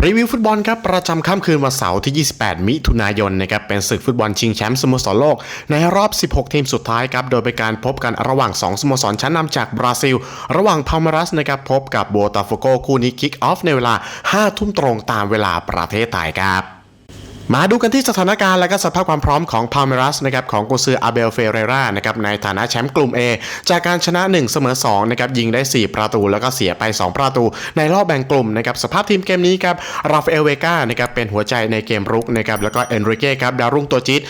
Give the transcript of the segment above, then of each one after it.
พรีวิวฟุตบอลครับประจำค่ำคืนวันเสาร์ที่ 28 มิถุนายนนะครับเป็นศึกฟุตบอลชิงแชมป์สโมสรโลก ในรอบ 16 ทีมสุดท้ายครับโดยเป็นการพบกันระหว่าง 2 สโมสรชั้นนำจากบราซิล ระหว่างพา m มรัสนะครับพบกับโบตาโฟโกคู่นี้คิกออฟในเวลา 5 ทุ่มตรงตามเวลาประเทศไทยครับ มาดูกันที่สถานการณ์และก็สภาพความพร้อมของพาเมรัสนะครับของกุซืออาเบลเฟเรรานะครับในฐานะแชมป์กลุ่ม A จากการชนะ 1 เสมอ2นะครับยิงได้ 4 ประตูแล้วก็เสียไป 2 ประตู ในรอบแบ่งกลุ่มนะครับสภาพทีมเกมนี้ครับราฟเอลเวกานะครับเป็นหัวใจในเกมรุกนะครับแล้วก็เอนริเก้ครับดาวรุ่งตัวจี๊ด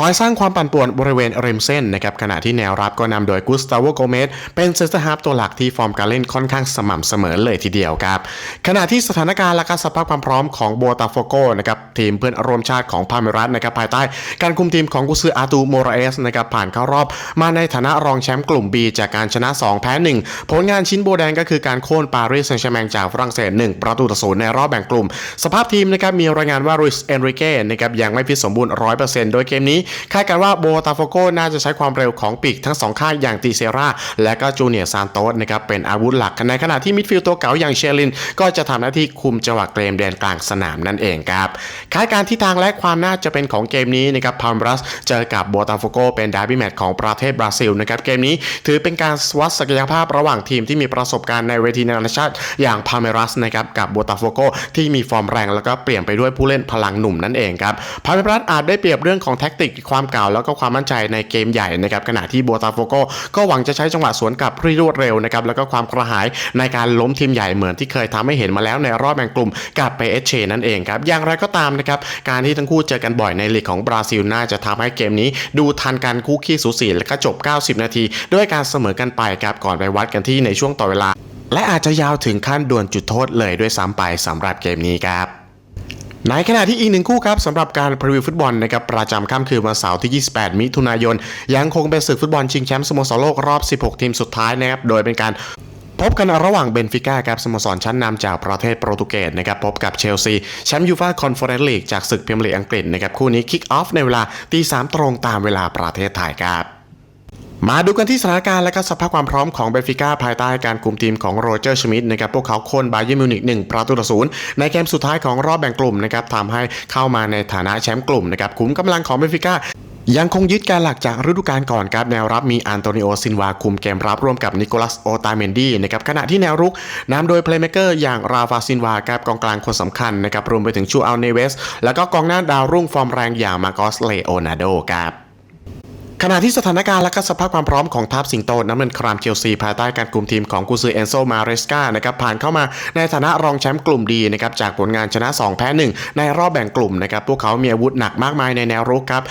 คอยสร้างความปั่นป่วนบริเวณริมเส้นนะครับขณะที่แนวรับก็นำโดยกุสตาโวโกเมสเป็นเซนเตอร์ฮาร์ฟตัวหลักที่ฟอร์มการเล่นค่อนข้างสม่ำเสมอเลยทีเดียวครับขณะที่สถานการณ์และการสภาพความพร้อมของโบตาโฟโกนะครับทีมเพื่อนร่วมชาติของพาเมรัสนะครับภายใต้ การคุมทีมของกุซืออาตูโมราเอสนะครับผ่านเข้ารอบ มาในฐานะรองแชมป์กลุ่ม B จากการชนะ 2 แพ้ 1 ผลงานชิ้นโบแดงก็คือการโค่นปารีสแซงต์แชร์แมงจากฝรั่งเศส 1 ประตูต่อศูนย์ในรอบแบ่งกลุ่ม สภาพทีมนะครับมีรายงานว่ารุสเอนริเก้นะครับยังไม่ฟิตสมบูรณ์ 100%โดยเกมนี้คาดการว่าโบตาโฟโกน่าจะใช้ความเร็วของปีกทั้งสองข้างอย่างติเซราและก็จูเนียร์ซานโตสนะครับเป็นอาวุธหลักในขณะที่มิดฟิลด์ตัวเก่าอย่างเชลิน ก็จะทำหน้าที่คุมจังหวะเกมแดนกลางสนามนั่นเองครับคาดการทิศทางและความน่าจะเป็นของเกมนี้นะครับพามรัสเจอกับโบตาโฟโกเป็นดาร์บี้แมตช์ของประเทศบราซิลนะครับเกมนี้ถือเป็นการวัดศักยภาพระหว่างทีมที่มีประสบการณ์ในเวทีนานาชาติอย่างพาเมรัสนะครับกับโบตาโฟโกที่มีฟอร์มแรงแล้วก็เปลี่ยนไปด้วยผู้เล่นพลังหนุ่มนั่นเองครับพาเมรัสอาจได้เปรียบเรื่องของแท็กติกความเก่าแล้วก็ความมั่นใจในเกมใหญ่นะครับขณะที่โบตาโฟโกก็หวังจะใช้จังหวะสวนกลับที่รวดเร็วนะครับแล้วก็ความกระหายในการล้มทีมใหญ่เหมือนที่เคยทำให้เห็นมาแล้วในรอบแบ่งกลุ่มกับเปเอชเชนั่นเองครับอย่างไรก็ตามนะครับการที่ทั้งคู่เจอกันบ่อยในลีกของบราซิลน่าจะทำให้เกมนี้ ดูทันการคู่ขี้สูสีและก็จบ 90 นาที ด้วยการเสมอกันไปครับก่อนไปวัดกันที่ในช่วงต่อเวลา และอาจจะยาวถึงขั้นดวลจุดโทษเลยด้วยซ้ำไปสำหรับเกมนี้ครับ ในขณะที่อีกหนึ่งคู่ครับสำหรับการพรีวิวฟุตบอลนะครับประจำค่ำคืนวันเสาร์ที่ 28 มิถุนายน ยังคงเป็นศึกฟุตบอลชิงแชมป์สโมสรโลกรอบ 16 ทีมสุดท้ายนะครับโดยเป็นการพบกันระหว่างเบนฟิก้าครับสโมสรชั้นนำจากประเทศโปรตุเกสนะครับพบกับเชลซีแชมป์ยูฟ่าคอนเฟอเรนซ์ลีกจากศึกพรีเมียร์ลีกอังกฤษนะครับคู่นี้คิกออฟในเวลาตีสามตรงตามเวลาประเทศไทยครับ มาดูกันที่สถานการณ์และก็สภาพความพร้อมของเบฟิก้าภายใต้การคุมทีมของโรเจอร์ชมิดนะครับพวกเขาโค่นบาเยร์นมิวนิก1ประตูต่อศูนย์ในเกมสุดท้ายของรอบแบ่งกลุ่มนะครับทำให้เข้ามาในฐานะแชมป์กลุ่มนะครับขุมกำลังของเบฟิก้ายังคงยึดการหลักจากฤดูกาลก่อนครับแนวรับมีอันโตนิโอซินวาคุมเกมรับร่วมกับนิโคลัสโอตาเมนดีนะครับขณะที่แนวรุกนำโดยเพลย์เม k เกอร์อย่างราฟาซินวาครับกองกลางคนสำคัญนะครับรวมไปถึงชูอัลเนเวส แล้วก็กองหน้าดาวรุ่งฟอร์มแรงอย่างมาโกสเลโอนาโดครับ ขณะที่สถานการณ์และก็สภาพความพร้อมของทัพสิงโตน้ำเงินครามเชลซีภายใต้การคุมทีมของกุซือเอนโซมาเรสกานะครับผ่านเข้ามาในฐานะรองแชมป์กลุ่มดีนะครับจากผลงานชนะ 2 แพ้ 1 ในรอบแบ่งกลุ่มนะครับพวกเขามีอาวุธหนักมากมายในแนวรุกครับ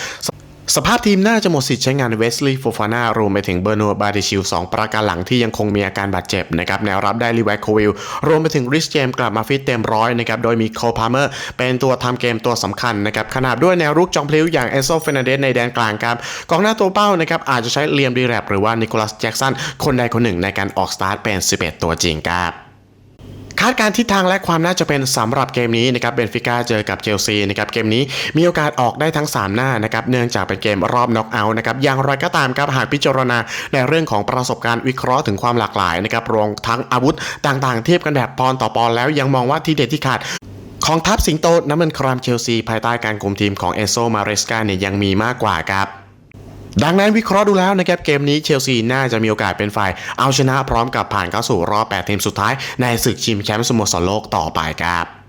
สภาพทีมน่าจะหมดสิทธิ์ใช้งานเวสลีย์โฟฟานารวมไปถึงเบอร์โนบาดิชิล2ประการหลังที่ยังคงมีอาการบาดเจ็บนะครับแนวรับได้ลีไวคโควิลรวมไปถึงริชเจมกลับมาฟิตเต็มร้อยนะครับโดยมีโคพาเมอร์เป็นตัวทำเกมตัวสำคัญนะครับขนาดด้วยแนวรุกจอมพลิ้วอย่างเอโซเฟนเดสในแดนกลางครับกองหน้าตัวเป้านะครับอาจจะใช้เลียมดีแรบหรือว่านิโคลัสแจ็กสันคนใดคนหนึ่งในการออกสตาร์ทเป็น11ตัวจริงครับาดการณ์ทิศทางและความน่าจะเป็นสำหรับเกมนี้นะครับเบนฟิก้าเจอกับเชลซีนะครับเกมนี้มีโอกาสออกได้ทั้ง 3 หน้านะครับเนื่องจากเป็นเกมรอบน็อกเอาท์นะครับอย่างไรก็ตามครับหากพิจารณาในเรื่องของประสบการณ์วิเคราะห์ถึงความหลากหลายนะครับรวมทั้งอาวุธต่างๆ เทียบกันแบบปอนต่อปอนแล้วยังมองว่าทีเด็ดที่ขาดของทัพสิงโตน้ำมันครามเชลซีภายใต้การคุมทีมของเอโซมาเรสกาเนี่ยยังมีมากกว่าครับ ดังนั้นวิเคราะห์ดูแล้วนะครับเกมนี้เชลซีน่าจะมีโอกาสเป็นฝ่ายเอาชนะพร้อมกับผ่านเข้าสู่รอบ 8 ทีมสุดท้ายในศึกชิงแชมป์สโมสรโลกต่อไปครับ